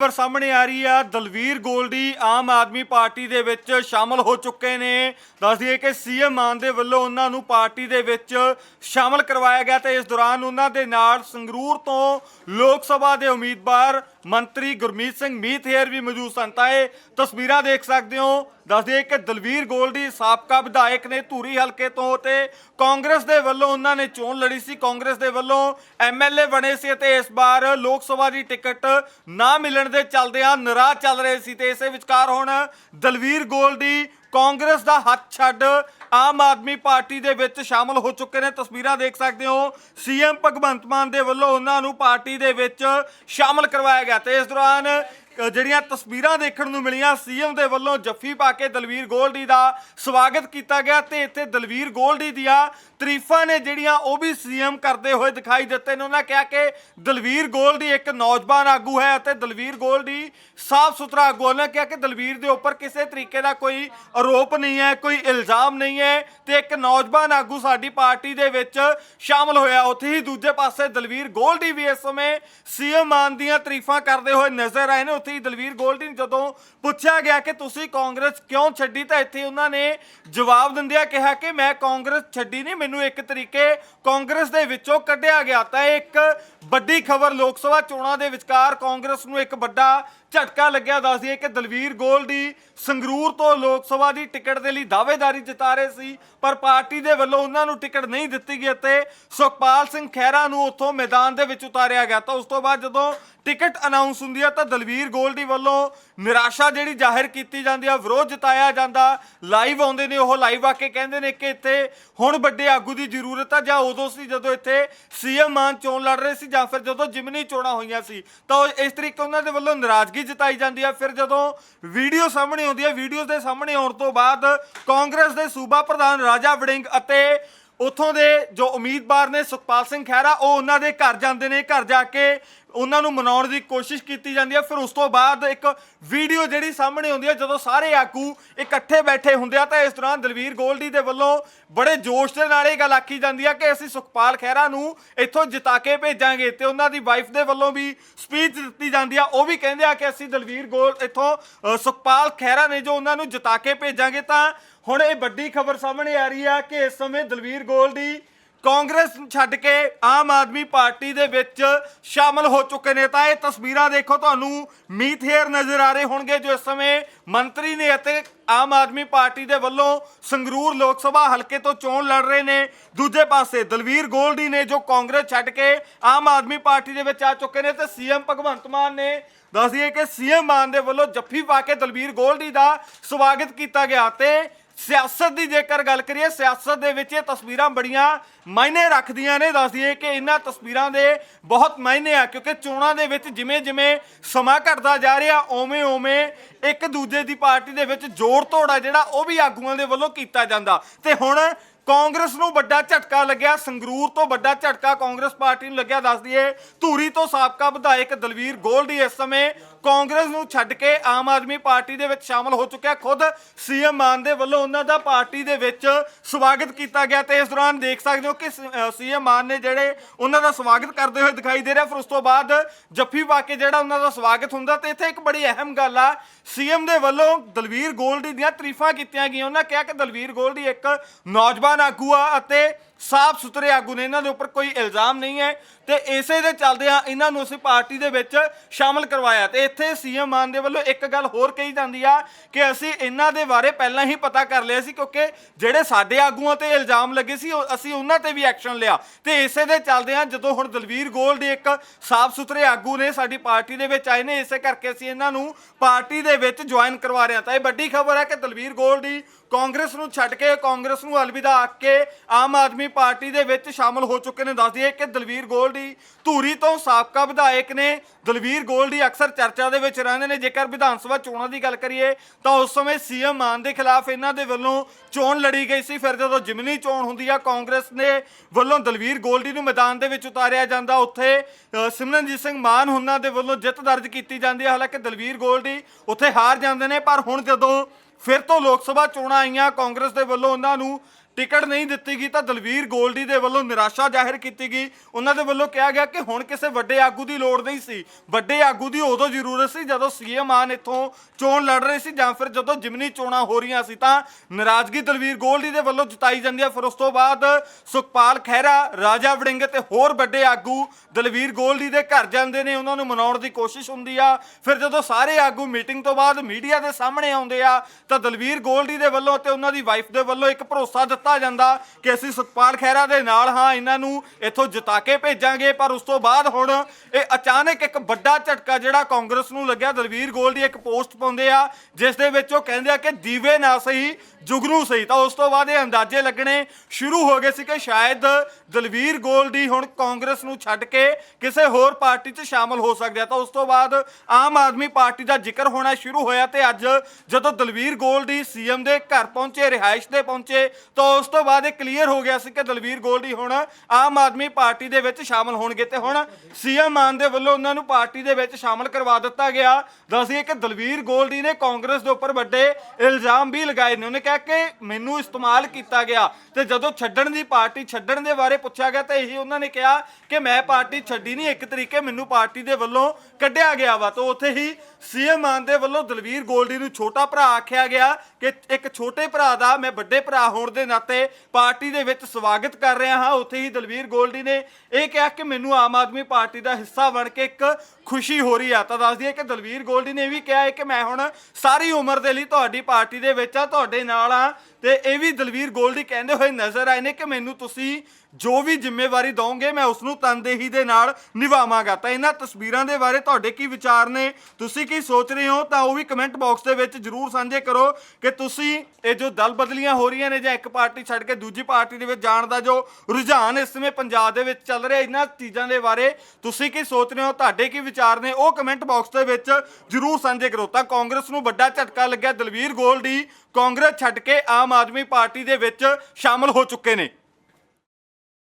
ਪਰ ਸਾਹਮਣੇ ਆ ਰਹੀ ਆ, ਦਲਵੀਰ ਗੋਲਡੀ ਆਮ ਆਦਮੀ ਪਾਰਟੀ ਦੇ ਵਿੱਚ ਸ਼ਾਮਲ ਹੋ ਚੁੱਕੇ ਨੇ। ਦੱਸ ਦਈਏ ਕਿ ਸੀਐਮ ਮਾਨ ਦੇ ਵੱਲੋਂ ਉਹਨਾਂ ਨੂੰ ਪਾਰਟੀ ਦੇ ਵਿੱਚ ਸ਼ਾਮਲ ਕਰਵਾਇਆ ਗਿਆ ਤੇ ਇਸ ਦੌਰਾਨ ਉਹਨਾਂ ਦੇ ਨਾਲ ਸੰਗਰੂਰ ਤੋਂ ਲੋਕ ਸਭਾ ਦੇ ਉਮੀਦਵਾਰ ਮੰਤਰੀ ਗੁਰਮੀਤ ਸਿੰਘ ਮੀਤਹੇਰ ਵੀ ਮੌਜੂਦ ਸਨ। ਤਾਂ ਇਹ ਤਸਵੀਰਾਂ ਦੇਖ ਸਕਦੇ ਹੋ। ਦੱਸ ਦਈਏ ਕਿ ਦਲਵੀਰ ਗੋਲਡੀ ਸਾਬਕਾ ਵਿਧਾਇਕ ਨੇ ਧੂਰੀ ਹਲਕੇ ਤੋਂ ਤੇ ਕਾਂਗਰਸ ਦੇ ਵੱਲੋਂ ਉਹਨਾਂ ਨੇ ਚੋਣ ਲੜੀ ਸੀ। ਕਾਂਗਰਸ ਦੇ ਵੱਲੋਂ ਐਮਐਲਏ ਬਣੇ ਸੀ ਤੇ ਇਸ ਵਾਰ ਲੋਕ ਸਭਾ ਦੀ ਟਿਕਟ ਨਾ ਮਿਲਣ ਦੇ ਚੱਲਦਿਆਂ ਨਾਰਾਜ਼ ਚੱਲ ਰਹੇ ਸੀ ਤੇ ਇਸੇ ਵਿਚਕਾਰ ਹੁਣ ਦਲਵੀਰ ਗੋਲਡੀ ਕਾਂਗਰਸ ਦਾ ਹੱਥ ਛੱਡ ਆਮ ਆਦਮੀ ਪਾਰਟੀ ਦੇ ਵਿੱਚ ਸ਼ਾਮਲ ਹੋ ਚੁੱਕੇ ਨੇ। ਤਸਵੀਰਾਂ ਦੇਖ ਸਕਦੇ ਹੋ, ਸੀਐਮ ਭਗਵੰਤ ਮਾਨ ਦੇ ਵੱਲੋਂ ਉਹਨਾਂ ਨੂੰ ਪਾਰਟੀ ਦੇ ਵਿੱਚ ਸ਼ਾਮਲ ਕਰਵਾਇਆ ਗਿਆ ਤੇ ਇਸ ਦੌਰਾਨ ਅ, ਜਿਹੜੀਆਂ ਤਸਵੀਰਾਂ ਦੇਖਣ ਨੂੰ ਮਿਲੀਆਂ ਸੀਐਮ ਦੇ ਵੱਲੋਂ ਜੱਫੀ ਪਾ ਕੇ ਦਲਵੀਰ ਗੋਲਡੀ ਦਾ ਸਵਾਗਤ ਕੀਤਾ ਗਿਆ ਤੇ ਇੱਥੇ ਦਲਵੀਰ ਗੋਲਡੀ ਦੀਆਂ ਤਾਰੀਫਾਂ ਨੇ ਜਿਹੜੀਆਂ ਉਹ ਵੀ ਸੀਐਮ ਕਰਦੇ ਹੋਏ ਦਿਖਾਈ ਦਿੱਤੇ ਨੇ। ਉਹਨਾਂ ਕਿਹਾ ਕਿ ਦਲਵੀਰ ਗੋਲਡੀ ਇੱਕ ਨੌਜਵਾਨ ਆਗੂ ਹੈ ਅਤੇ ਦਲਵੀਰ ਗੋਲਡੀ ਸਾਫ਼ ਸੁਥਰਾ ਆਗੂ ਹੈ। ਉਹਨਾਂ ਕਿਹਾ ਕਿ ਦਲਵੀਰ ਦੇ ਉੱਪਰ ਕਿਸੇ ਤਰੀਕੇ ਦਾ ਕੋਈ ਆਰੋਪ ਨਹੀਂ ਹੈ ਕੋਈ ਇਲਜ਼ਾਮ ਨਹੀਂ ਹੈ ਤੇ ਇੱਕ ਨੌਜਵਾਨ ਆਗੂ ਸਾਡੀ ਪਾਰਟੀ ਦੇ ਵਿੱਚ ਸ਼ਾਮਲ ਹੋਇਆ। ਉੱਥੇ ਹੀ ਦੂਜੇ ਪਾਸੇ ਦਲਵੀਰ ਗੋਲਡੀ ਵੀ ਇਸ ਸਮੇਂ ਸੀਐਮ ਮਾਨ ਦੀਆਂ ਤਾਰੀਫਾਂ ਕਰਦੇ ਹੋਏ ਨਜ਼ਰ ਆਏ ਨੇ। ਉੱਥੇ ਹੀ ਦਲਵੀਰ ਗੋਲਡੀ ਨੂੰ ਜਦੋਂ ਪੁੱਛਿਆ ਗਿਆ ਕਿ ਤੁਸੀਂ ਕਾਂਗਰਸ ਕਿਉਂ ਛੱਡੀ, ਤਾਂ ਇੱਥੇ ਉਹਨਾਂ ਨੇ ਜਵਾਬ ਦਿੰਦਿਆਂ ਕਿਹਾ ਕਿ ਮੈਂ ਕਾਂਗਰਸ ਛੱਡੀ ਨਹੀਂ, ਮੈਨੂੰ ਇੱਕ ਤਰੀਕੇ ਕਾਂਗਰਸ ਦੇ ਵਿੱਚੋਂ ਕੱਢਿਆ ਗਿਆ। ਤਾਂ ਇਹ ਇੱਕ ਵੱਡੀ ਖਬਰ ਲੋਕ ਸਭਾ ਚੋਣਾਂ ਦੇ ਵਿਚਕਾਰ ਕਾਂਗਰਸ ਨੂੰ ਇੱਕ ਵੱਡਾ ਝਟਕਾ ਲੱਗਿਆ ਦੱਸ ਦਈਏ ਕਿ ਦਲਵੀਰ ਗੋਲਡੀ ਸੰਗਰੂਰ ਤੋਂ ਲੋਕ ਸਭਾ ਦੀ ਟਿਕਟ ਦੇ ਲਈ ਦਾਅਵੇਦਾਰੀ ਜਤਾ ਰਹੇ ਸੀ, ਪਰ ਪਾਰਟੀ ਦੇ ਵੱਲੋਂ ਉਹਨਾਂ ਨੂੰ ਟਿਕਟ ਨਹੀਂ ਦਿੱਤੀ ਗਈ ਅਤੇ ਸੁਖਪਾਲ ਸਿੰਘ ਖਹਿਰਾ ਨੂੰ ਉੱਥੋਂ ਮੈਦਾਨ ਦੇ ਵਿੱਚ ਉਤਾਰਿਆ ਗਿਆ। ਤਾਂ ਉਸ ਤੋਂ ਬਾਅਦ ਜਦੋਂ ਟਿਕਟ ਅਨਾਉਂਸ ਹੁੰਦੀ ਹੈ ਤਾਂ ਦਲਵੀਰ ਗੋਲਡੀ ਵੱਲੋਂ ਨਿਰਾਸ਼ਾ ਜਿਹੜੀ ਜ਼ਾਹਿਰ ਕੀਤੀ ਜਾਂਦੀ ਆ, ਵਿਰੋਧ ਜਤਾਇਆ ਜਾਂਦਾ ਲਾਈਵ ਆਉਂਦੇ ਨੇ, ਉਹ ਲਾਈਵ ਆ ਕੇ ਕਹਿੰਦੇ ਨੇ ਕਿ ਇੱਥੇ ਹੁਣ ਵੱਡੇ ਆਗੂ ਦੀ ਜ਼ਰੂਰਤ ਆ, ਜਾਂ ਉਦੋਂ ਸੀ ਜਦੋਂ ਇੱਥੇ ਸੀਐਮ ਮਾਨ ਚੋਣ ਲੜ ਰਹੇ ਸੀ, ਜਾਂ ਫਿਰ ਜਦੋਂ ਜਿਮਨੀ ਚੋਣਾਂ ਹੋਈਆਂ ਸੀ, ਤਾਂ ਉਹ ਇਸ ਤਰੀਕੇ ਉਹਨਾਂ ਦੇ ਵੱਲੋਂ ਨਾਰਾਜ਼ਗੀ ਜਤਾਈ ਜਾਂਦੀ ਆ। ਫਿਰ ਜਦੋਂ ਵੀਡੀਓ ਸਾਹਮਣੇ ਆਉਂਦੀ ਹੈ ਵੀਡੀਓ ਦੇ ਸਾਹਮਣੇ ਆਉਣ ਤੋਂ ਬਾਅਦ ਕਾਂਗਰਸ ਦੇ ਸੂਬਾ ਪ੍ਰਧਾਨ ਰਾਜਾ ਵੜਿੰਗ ਅਤੇ ਉਥੋਂ ਦੇ ਜੋ ਉਮੀਦਵਾਰ ਨੇ ਸੁਖਪਾਲ ਸਿੰਘ ਖਹਿਰਾ, ਉਹ ਉਹਨਾਂ ਦੇ ਘਰ ਜਾਂਦੇ ਨੇ, ਘਰ ਜਾ ਕੇ ਉਹਨਾਂ ਨੂੰ ਮਨਾਉਣ ਦੀ ਕੋਸ਼ਿਸ਼ ਕੀਤੀ ਜਾਂਦੀ ਹੈ ਫਿਰ ਉਸ ਤੋਂ ਬਾਅਦ ਇੱਕ ਵੀਡੀਓ ਜਿਹੜੀ ਸਾਹਮਣੇ ਆਉਂਦੀ ਹੈ ਜਦੋਂ ਸਾਰੇ ਆਗੂ ਇਕੱਠੇ ਬੈਠੇ ਹੁੰਦੇ ਆ, ਤਾਂ ਇਸ ਦੌਰਾਨ ਦਲਵੀਰ ਗੋਲਡੀ ਦੇ ਵੱਲੋਂ ਬੜੇ ਜੋਸ਼ ਦੇ ਨਾਲ ਇਹ ਗੱਲ ਆਖੀ ਜਾਂਦੀ ਹੈ ਕਿ ਅਸੀਂ ਸੁਖਪਾਲ ਖਹਿਰਾ ਨੂੰ ਇੱਥੋਂ ਜਿਤਾ ਕੇ ਭੇਜਾਂਗੇ ਤੇ ਉਹਨਾਂ ਦੀ ਵਾਈਫ ਦੇ ਵੱਲੋਂ ਵੀ ਸਪੀਚ ਦਿੱਤੀ ਜਾਂਦੀ ਆ। ਉਹ ਵੀ ਕਹਿੰਦੇ ਆ ਕਿ ਅਸੀਂ ਦਲਵੀਰ ਗੋਲ ਇੱਥੋਂ ਸੁਖਪਾਲ ਖਹਿਰਾ ਨੇ ਜੋ ਉਹਨਾਂ ਨੂੰ ਜਿਤਾ ਕੇ ਭੇਜਾਂਗੇ, ਤਾਂ ਹੁਣ ਇਹ ਵੱਡੀ ਖਬਰ ਸਾਹਮਣੇ ਆ ਰਹੀ ਆ ਕਿ ਇਸ ਸਮੇਂ ਦਲਵੀਰ ਗੋਲਡੀ ਕਾਂਗਰਸ ਛੱਡ ਕੇ ਆਮ ਆਦਮੀ ਪਾਰਟੀ ਦੇ ਵਿੱਚ ਸ਼ਾਮਲ ਹੋ ਚੁੱਕੇ ਨੇ ਤਾਂ ਇਹ ਤਸਵੀਰਾਂ ਦੇਖੋ, ਤੁਹਾਨੂੰ ਮੀਤ ਹੇਅਰ ਨਜ਼ਰ ਆ ਰਹੇ ਹੋਣਗੇ, ਜੋ ਇਸ ਸਮੇਂ ਮੰਤਰੀ ਨੇ ਅਤੇ ਆਮ ਆਦਮੀ ਪਾਰਟੀ ਦੇ ਵੱਲੋਂ ਸੰਗਰੂਰ ਲੋਕ ਸਭਾ ਹਲਕੇ ਤੋਂ ਚੋਣ ਲੜ ਰਹੇ ਨੇ। ਦੂਜੇ ਪਾਸੇ ਦਲਵੀਰ ਗੋਲਡੀ ਨੇ ਜੋ ਕਾਂਗਰਸ ਛੱਡ ਕੇ ਆਮ ਆਦਮੀ ਪਾਰਟੀ ਦੇ ਵਿੱਚ ਆ ਚੁੱਕੇ ਨੇ ਤੇ ਸੀਐਮ ਭਗਵੰਤ ਮਾਨ ਨੇ ਦੱਸ ਦਈਏ ਕਿ ਸੀਐਮ ਮਾਨ ਦੇ ਵੱਲੋਂ ਜੱਫੀ ਪਾ ਕੇ ਦਲਵੀਰ ਗੋਲਡੀ ਦਾ ਸਵਾਗਤ ਕੀਤਾ ਗਿਆ ਤੇ ਸਿਆਸਤ ਦੀ ਜੇਕਰ ਗੱਲ ਕਰੀਏ, ਸਿਆਸਤ ਦੇ ਵਿੱਚ ਇਹ ਤਸਵੀਰਾਂ ਬੜੀਆਂ ਮਾਇਨੇ ਰੱਖਦੀਆਂ ਨੇ ਦੱਸ ਦਈਏ ਕਿ ਇਹਨਾਂ ਤਸਵੀਰਾਂ ਦੇ ਬਹੁਤ ਮਾਇਨੇ ਆ, ਕਿਉਂਕਿ ਚੋਣਾਂ ਦੇ ਵਿੱਚ ਜਿਵੇਂ ਜਿਵੇਂ ਸਮਾਂ ਘਟਦਾ ਜਾ ਰਿਹਾ ਓਵੇਂ ਓਵੇਂ ਇੱਕ ਦੂਜੇ ਦੀ ਪਾਰਟੀ ਦੇ ਵਿੱਚ ਜੋੜ ਤੋੜਾ ਜਿਹੜਾ ਉਹ ਵੀ ਆਗੂਆਂ ਦੇ ਵੱਲੋਂ ਕੀਤਾ ਜਾਂਦਾ। ਤੇ ਹੁਣ ਕਾਂਗਰਸ ਨੂੰ ਵੱਡਾ ਝਟਕਾ ਲੱਗਿਆ, ਸੰਗਰੂਰ ਤੋਂ ਵੱਡਾ ਝਟਕਾ ਕਾਂਗਰਸ ਪਾਰਟੀ ਨੂੰ ਲੱਗਿਆ, ਦੱਸ ਦਈਏ, ਧੂਰੀ ਤੋਂ ਸਾਬਕਾ ਵਿਧਾਇਕ ਦਲਵੀਰ ਗੋਲਡੀ ਇਸ ਸਮੇਂ ਕਾਂਗਰਸ ਨੂੰ ਛੱਡ ਕੇ ਆਮ ਆਦਮੀ ਪਾਰਟੀ ਦੇ ਵਿੱਚ ਸ਼ਾਮਲ ਹੋ ਚੁੱਕਿਆ, ਖੁਦ ਸੀਐਮ ਮਾਨ ਦੇ ਵੱਲੋਂ ਉਹਨਾਂ ਦਾ ਪਾਰਟੀ ਦੇ ਵਿੱਚ ਸਵਾਗਤ ਕੀਤਾ ਗਿਆ ਤੇ ਇਸ ਦੌਰਾਨ ਦੇਖ ਸਕਦੇ ਹੋ ਕਿ ਸੀਐਮ ਮਾਨ ਨੇ ਜਿਹੜੇ ਉਹਨਾਂ ਦਾ ਸਵਾਗਤ ਕਰਦੇ ਹੋਏ ਦਿਖਾਈ ਦੇ ਰਿਹਾ ਫਿਰ ਉਸ ਤੋਂ ਬਾਅਦ ਜੱਫੀ ਪਾ ਕੇ ਜਿਹੜਾ ਉਹਨਾਂ ਦਾ ਸਵਾਗਤ ਹੁੰਦਾ ਤੇ ਇੱਥੇ ਇੱਕ ਬੜੀ ਅਹਿਮ ਗੱਲ ਆ, ਸੀਐਮ ਦੇ ਵੱਲੋਂ ਦਲਵੀਰ ਗੋਲਡੀ ਦੀਆਂ ਤਾਰੀਫਾਂ ਕੀਤੀਆਂ ਗਈਆਂ। ਉਹਨਾਂ ਕਿਹਾ ਕਿ ਦਲਵੀਰ ਗੋਲਡੀ ਇੱਕ ਨੌਜਵਾਨ ਆਗੂ ਆ ਅਤੇ ਸਾਫ਼ ਸੁਥਰੇ ਆਗੂ ਨੇ। ਇਹਨਾਂ ਦੇ ਉੱਪਰ ਕੋਈ ਇਲਜ਼ਾਮ ਨਹੀਂ ਹੈ ਤੇ ਇਸੇ ਦੇ ਚੱਲਦੇ ਆ ਇਹਨਾਂ ਨੂੰ ਅਸੀਂ ਪਾਰਟੀ ਦੇ ਵਿੱਚ ਸ਼ਾਮਲ ਕਰਵਾਇਆ। ਤੇ ਇੱਥੇ ਸੀਐਮ ਮਾਨ ਦੇ ਵੱਲੋਂ ਇੱਕ ਗੱਲ ਹੋਰ ਕਹੀ ਜਾਂਦੀ ਆ ਕਿ ਅਸੀਂ ਇਹਨਾਂ ਦੇ ਬਾਰੇ ਪਹਿਲਾਂ ਹੀ ਪਤਾ ਕਰ ਲਿਆ ਸੀ ਕਿਉਂਕਿ ਜਿਹੜੇ ਸਾਡੇ ਆਗੂਆਂ ਤੇ ਇਲਜ਼ਾਮ ਲੱਗੇ ਸੀ, ਉਹ- ਅਸੀਂ ਉਹਨਾਂ ਤੇ ਵੀ ਐਕਸ਼ਨ ਲਿਆ। ਤੇ ਇਸੇ ਦੇ ਚੱਲਦੇ ਆ ਜਦੋਂ ਹੁਣ ਦਲਵੀਰ ਗੋਲਡ ਇੱਕ ਸਾਫ਼ ਸੁਥਰੇ ਆਗੂ ਨੇ ਸਾਡੀ ਪਾਰਟੀ ਦੇ ਵਿੱਚ ਆਏ ਨੇ, ਇਸੇ ਕਰਕੇ ਅਸੀਂ ਇਹਨਾਂ ਨੂੰ ਪਾਰਟੀ ਦੇ ਵਿੱਚ ਜੁਆਇਨ ਕਰਵਾ ਰਹੇ ਹਾਂ। ਤਾਂ ਇਹ ਵੱਡੀ ਖਬਰ ਹੈ ਕਿ ਦਲਵੀਰ ਗੋਲਡੀ ਕਾਂਗਰਸ ਨੂੰ ਛੱਡ ਕੇ ਕਾਂਗਰਸ ਨੂੰ ਅਲਵਿਦਾ ਆਖ ਕੇ ਆਮ ਆਦਮੀ ਪਾਰਟੀ ਦੇ ਵਿੱਚ ਸ਼ਾਮਲ ਹੋ ਚੁੱਕੇ ਨੇ। ਦੱਸ ਦਈਏ ਕਿ ਦਲਵੀਰ ਗੋਲਡੀ ਧੂਰੀ ਤੋਂ ਸਾਬਕਾ ਵਿਧਾਇਕ ਨੇ ਦਲਵੀਰ ਗੋਲਡੀ ਅਕਸਰ ਚਰਚਾ ਦੇ ਵਿੱਚ ਰਹਿੰਦੇ ਨੇ। ਜੇਕਰ ਵਿਧਾਨ ਸਭਾ ਚੋਣਾਂ ਦੀ ਗੱਲ ਕਰੀਏ, ਤਾਂ ਉਸ ਸਮੇਂ ਸੀਐਮ ਮਾਨ ਦੇ ਖਿਲਾਫ ਇਹਨਾਂ ਦੇ ਵੱਲੋਂ ਚੋਣ ਲੜੀ ਗਈ ਸੀ। ਫਿਰ ਜਦੋਂ ਜਿਮਨੀ ਚੋਣ ਹੁੰਦੀ ਆ, ਕਾਂਗਰਸ ਨੇ ਵੱਲੋਂ ਦਲਵੀਰ ਗੋਲਡੀ ਨੂੰ ਮੈਦਾਨ ਦੇ ਵਿੱਚ ਉਤਾਰਿਆ ਜਾਂਦਾ। ਉੱਥੇ ਸਿਮਰਨਜੀਤ ਸਿੰਘ ਮਾਨ ਉਹਨਾਂ ਦੇ ਵੱਲੋਂ ਜਿੱਤ ਦਰਜ ਕੀਤੀ ਜਾਂਦੀ ਹੈ ਹਾਲਾਂਕਿ ਦਲਵੀਰ ਗੋਲਡੀ ਉੱਥੇ ਹਾਰ ਜਾਂਦੇ ਨੇ, ਪਰ ਹੁਣ ਜਦੋਂ ਫਿਰ ਤੋਂ ਲੋਕ ਸਭਾ ਚੋਣਾਂ ਆਈਆਂ ਕਾਂਗਰਸ ਦੇ ਵੱਲੋਂ ਉਹਨਾਂ ਨੂੰ ਟਿਕਟ ਨਹੀਂ ਦਿੱਤੀ ਗਈ ਤਾਂ ਦਲਵੀਰ ਗੋਲਡੀ ਦੇ ਵੱਲੋਂ ਨਿਰਾਸ਼ਾ ਜ਼ਾਹਿਰ ਕੀਤੀ ਗਈ। ਉਹਨਾਂ ਦੇ ਵੱਲੋਂ ਕਿਹਾ ਗਿਆ ਕਿ ਹੁਣ ਕਿਸੇ ਵੱਡੇ ਆਗੂ ਦੀ ਲੋੜ ਨਹੀਂ ਸੀ। ਵੱਡੇ ਆਗੂ ਦੀ ਉਦੋਂ ਜ਼ਰੂਰਤ ਸੀ ਜਦੋਂ ਸੀਐਮ ਆਨ ਇੱਥੋਂ ਚੋਣ ਲੜ ਰਹੇ ਸੀ ਜਾਂ ਫਿਰ ਜਦੋਂ ਜਿਮਨੀ ਚੋਣਾਂ ਹੋ ਰਹੀਆਂ ਸੀ ਤਾਂ ਨਾਰਾਜ਼ਗੀ ਦਲਵੀਰ ਗੋਲਡੀ ਦੇ ਵੱਲੋਂ ਜਤਾਈ ਜਾਂਦੀ ਹੈ। ਫਿਰ ਉਸ ਤੋਂ ਬਾਅਦ ਸੁਖਪਾਲ ਖਹਿਰਾ, ਰਾਜਾ ਵੜਿੰਗ ਤੇ ਹੋਰ ਵੱਡੇ ਆਗੂ ਦਲਵੀਰ ਗੋਲਡੀ ਦੇ ਘਰ ਜਾਂਦੇ ਨੇ। ਉਹਨਾਂ ਨੂੰ ਮਨਾਉਣ ਦੀ ਕੋਸ਼ਿਸ਼ ਹੁੰਦੀ ਆ। ਫਿਰ ਜਦੋਂ ਸਾਰੇ ਆਗੂ ਮੀਟਿੰਗ ਤੋਂ ਬਾਅਦ ਮੀਡੀਆ ਦੇ ਸਾਹਮਣੇ ਆਉਂਦੇ ਆ ਤਾਂ ਦਲਵੀਰ ਗੋਲਡੀ ਦੇ ਵੱਲੋਂ ਤੇ ਉਹਨਾਂ ਦੀ ਵਾਈਫ ਦੇ ਵੱਲੋਂ ਇੱਕ ਭਰੋਸਾ ਦਿੱਤਾ ਜਾਂਦਾ ਕਿ ਅਸੀਂ ਸਤਪਾਲ ਖਹਿਰਾ ਦੇ ਨਾਲ ਹਾਂ, ਇਹਨਾਂ ਨੂੰ ਇੱਥੋਂ ਜਿਤਾ ਕੇ ਭੇਜਾਂਗੇ। ਪਰ ਉਸ ਤੋਂ ਬਾਅਦ ਹੁਣ ਇਹ ਅਚਾਨਕ ਇੱਕ ਵੱਡਾ ਝਟਕਾ ਜਿਹੜਾ ਕਾਂਗਰਸ ਨੂੰ ਲੱਗਿਆ, ਦਲਵੀਰ ਗੋਲਡੀ ਇੱਕ ਪੋਸਟ ਪਾਉਂਦੇ ਆ, ਜਿਸ ਦੇ ਵਿੱਚ ਉਹ ਕਹਿੰਦੇ ਆ ਕਿ ਦੀਵੇ ਨਾ ਸਹੀ, ਜੁਗਨੂ ਸਹੀ। ਤਾਂ ਉਸ ਤੋਂ ਬਾਅਦ ਇਹ ਅੰਦਾਜ਼ੇ ਲੱਗਣੇ ਸ਼ੁਰੂ ਹੋ ਗਏ ਸੀ ਕਿ ਸ਼ਾਇਦ ਦਲਵੀਰ ਗੋਲਡੀ ਹੁਣ ਕਾਂਗਰਸ ਨੂੰ ਛੱਡ ਕੇ ਕਿਸੇ ਹੋਰ ਪਾਰਟੀ 'ਚ ਸ਼ਾਮਲ ਹੋ ਸਕਦਾ ਤਾਂ ਉਸ ਤੋਂ ਬਾਅਦ ਆਮ ਆਦਮੀ ਪਾਰਟੀ ਦਾ ਜ਼ਿਕਰ ਹੋਣਾ ਸ਼ੁਰੂ ਹੋਇਆ ਤੇ ਅੱਜ ਜਦੋਂ ਦਲਵੀਰ ਗੋਲਡੀ ਸੀਐਮ ਦੇ ਘਰ ਪਹੁੰਚੇ, ਰਿਹਾਇਸ਼ ਤੇ ਪਹੁੰਚੇ, ਤਾਂ ਉਸ ਤੋਂ ਬਾਅਦ ਇਹ ਕਲੀਅਰ ਹੋ ਗਿਆ ਸੀ ਕਿ ਦਲਵੀਰ ਗੋਲਡੀ ਹੁਣ ਆਮ ਆਦਮੀ ਪਾਰਟੀ ਦੇ ਵਿੱਚ ਸ਼ਾਮਲ ਹੋਣਗੇ ਤੇ ਹੁਣ ਸੀਐਮ ਮਾਨ ਦੇ ਵੱਲੋਂ ਉਹਨਾਂ ਨੂੰ ਪਾਰਟੀ ਦੇ ਵਿੱਚ ਸ਼ਾਮਲ ਕਰਵਾ ਦਿੱਤਾ ਗਿਆ। ਦੱਸਦੀ ਕਿ ਦਲਵੀਰ ਗੋਲਡੀ ਨੇ ਕਾਂਗਰਸ ਦੇ ਉੱਪਰ ਵੱਡੇ ਇਲਜ਼ਾਮ ਵੀ ਲਗਾਏ ਨੇ। ਉਹਨੇ ਕਿਹਾ ਕਿ ਮੈਨੂੰ ਇਸਤੇਮਾਲ ਕੀਤਾ ਗਿਆ ਤੇ ਜਦੋਂ ਛੱਡਣ ਦੀ ਪਾਰਟੀ ਛੱਡਣ ਦੇ ਬਾਰੇ ਪੁੱਛਿਆ ਗਿਆ ਤਾਂ ਇਹੀ ਉਹਨਾਂ ਨੇ ਕਿਹਾ ਕਿ ਮੈਂ ਪਾਰਟੀ ਛੱਡੀ ਨਹੀਂ, ਇੱਕ ਤਰੀਕੇ ਮੈਨੂੰ ਪਾਰਟੀ ਦੇ ਵੱਲੋਂ ਕੱਢਿਆ ਗਿਆ ਵਾ। ਤਾਂ ਉੱਥੇ ਹੀ ਸੀਐਮ ਮਾਨ ਦੇ ਵੱਲੋਂ ਦਲਵੀਰ ਗੋਲਡੀ ਨੂੰ ਛੋਟਾ ਭਰਾ ਆਖਿਆ ਗਿਆ ਕਿ ਇੱਕ ਛੋਟੇ ਭਰਾ ਦਾ ਮੈਂ ਵੱਡੇ ਭਰਾ ਹੋਣ ਦੇ ਨਾਲ ਨਾਤੇ ਪਾਰਟੀ ਦੇ ਵਿੱਚ ਸਵਾਗਤ ਕਰ ਰਿਹਾ ਹਾਂ। ਉੱਥੇ ਹੀ ਦਲਵੀਰ ਗੋਲਡੀ ਨੇ ਇਹ ਕਿਹਾ ਕਿ ਮੈਨੂੰ ਆਮ ਆਦਮੀ ਪਾਰਟੀ ਦਾ ਹਿੱਸਾ ਬਣ ਕੇ ਇੱਕ ਖੁਸ਼ੀ ਹੋ ਰਹੀ ਆ। ਤਾਂ ਦੱਸ ਦਈਏ ਕਿ ਦਲਵੀਰ ਗੋਲਡੀ ਨੇ ਇਹ ਵੀ ਕਿਹਾ ਹੈ ਕਿ ਮੈਂ ਹੁਣ ਸਾਰੀ ਉਮਰ ਦੇ ਲਈ ਤੁਹਾਡੀ ਪਾਰਟੀ ਦੇ ਵਿੱਚ ਆ, ਤੁਹਾਡੇ ਨਾਲ ਆ। ਤੇ ਇਹ ਵੀ ਦਲਵੀਰ ਗੋਲਡੀ ਕਹਿੰਦੇ ਹੋਏ ਨਜ਼ਰ ਆਏ ਨੇ ਕਿ ਮੈਨੂੰ ਤੁਸੀਂ ਜੋ ਵੀ ਜ਼ਿੰਮੇਵਾਰੀ ਦਵੋਗੇ ਮੈਂ ਉਸ ਨੂੰ ਤਨਦੇਹੀ ਦੇ ਨਾਲ ਨਿਭਾਵਾਂਗਾ। ਤਾਂ ਇਹਨਾਂ ਤਸਵੀਰਾਂ ਦੇ ਬਾਰੇ ਤੁਹਾਡੇ ਕੀ ਵਿਚਾਰ ਨੇ? ਤੁਸੀਂ ਕੀ ਸੋਚ ਰਹੇ ਹੋ? ਤਾਂ ਉਹ ਵੀ ਕਮੈਂਟ ਬਾਕਸ ਦੇ ਵਿੱਚ ਜਰੂਰ ਸਾਂਝੇ ਕਰੋ ਕਿ ਤੁਸੀਂ ਇਹ ਜੋ ਦਲ ਬਦਲੀਆਂ ਹੋ ਰਹੀਆਂ ਨੇ ਜਾਂ ਇੱਕ ਪਾਰਟੀ ਛੱਡ ਕੇ ਦੂਜੀ ਪਾਰਟੀ ਦੇ ਵਿੱਚ ਜਾਣ ਦਾ ਜੋ ਰੁਝਾਨ ਇਸ ਸਮੇਂ ਪੰਜਾਬ ਦੇ ਵਿੱਚ ਚੱਲ ਰਿਹਾ, ਇਹਨਾਂ ਚੀਜ਼ਾਂ ਦੇ ਬਾਰੇ ਤੁਸੀਂ ਕੀ ਸੋਚ ਰਹੇ ਹੋ? ਤੁਹਾਡੇ ਕੀ ਵਿਚਾਰ ਨੇ? ਉਹ ਕਮੈਂਟ ਬਾਕਸ ਦੇ ਵਿੱਚ ਜਰੂਰ ਸਾਂਝੇ ਕਰੋ। ਤਾਂ ਕਾਂਗਰਸ ਨੂੰ ਵੱਡਾ ਝਟਕਾ ਲੱਗਿਆ ਦਲਵੀਰ ਗੋਲਡੀ ਕਾਂਗਰਸ ਛੱਡ ਕੇ ਆਮ ਆਦਮੀ ਪਾਰਟੀ ਦੇ ਵਿੱਚ ਸ਼ਾਮਲ ਹੋ ਚੁੱਕੇ ਨੇ।